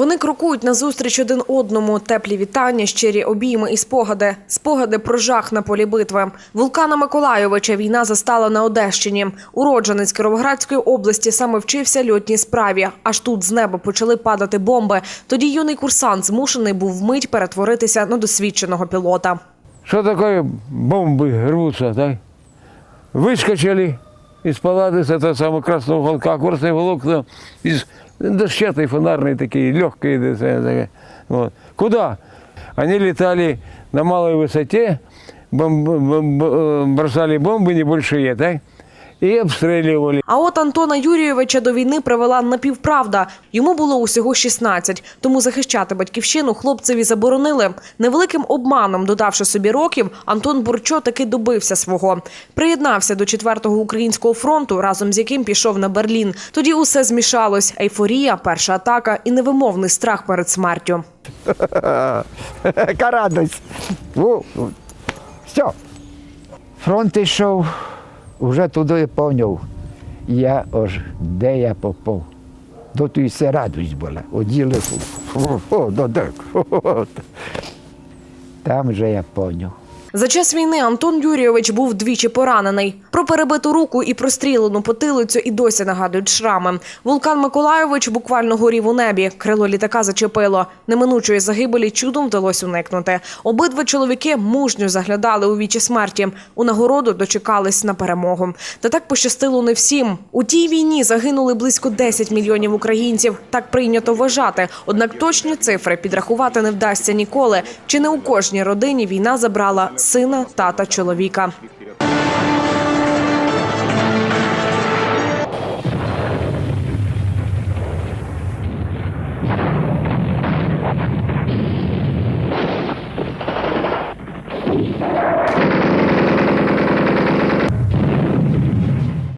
Вони крокують назустріч один одному. Теплі вітання, щирі обійми і спогади. Спогади про жах на полі битви. Вулкана Миколайовича війна застала на Одещині. Уродженець Кіровоградської області саме вчився льотній справі. Аж тут з неба почали падати бомби. Тоді юний курсант змушений був вмить перетворитися на досвідченого пілота. Что такое бомбы рвутся, так? Выскочили из палаты с этого самого красного уголка, курсные волокна из дощетой фонарные такие, легкие. да, да, да, Вот. Куда? Они летали на малой высоте, бом- бом- бом- э, бросали бомбы небольшие, так? И обстреливали. А от Антона Юрійовича до війни привела напівправда. Йому було усього 16, тому захищати батьківщину хлопцеві заборонили. Невеликим обманом, додавши собі років, Антон Бурчо таки добився свого. Приєднався до 4-го українського фронту, разом з яким пішов на Берлін. Тоді усе змішалось: ейфорія, перша атака і невимовний страх перед смертю. Яка радость. Во, во. Все. Фронт йшов, вже туди поняв. Я аж де я попав. До тої все радость була. Оділи, до дек. Там вже я поняв. За час війни Антон Юрійович був двічі поранений. Про перебиту руку і прострілену потилицю і досі нагадують шрами. Вулкан Миколайович буквально горів у небі. Крило літака зачепило. Неминучої загибелі чудом вдалося уникнути. Обидва чоловіки мужньо заглядали у вічі смерті. У нагороду дочекались на перемогу. Та так пощастило не всім. У тій війні загинули близько 10 мільйонів українців. Так прийнято вважати. Однак точні цифри підрахувати не вдасться ніколи. Чи не у кожній родині війна забрала сина, тата, чоловіка.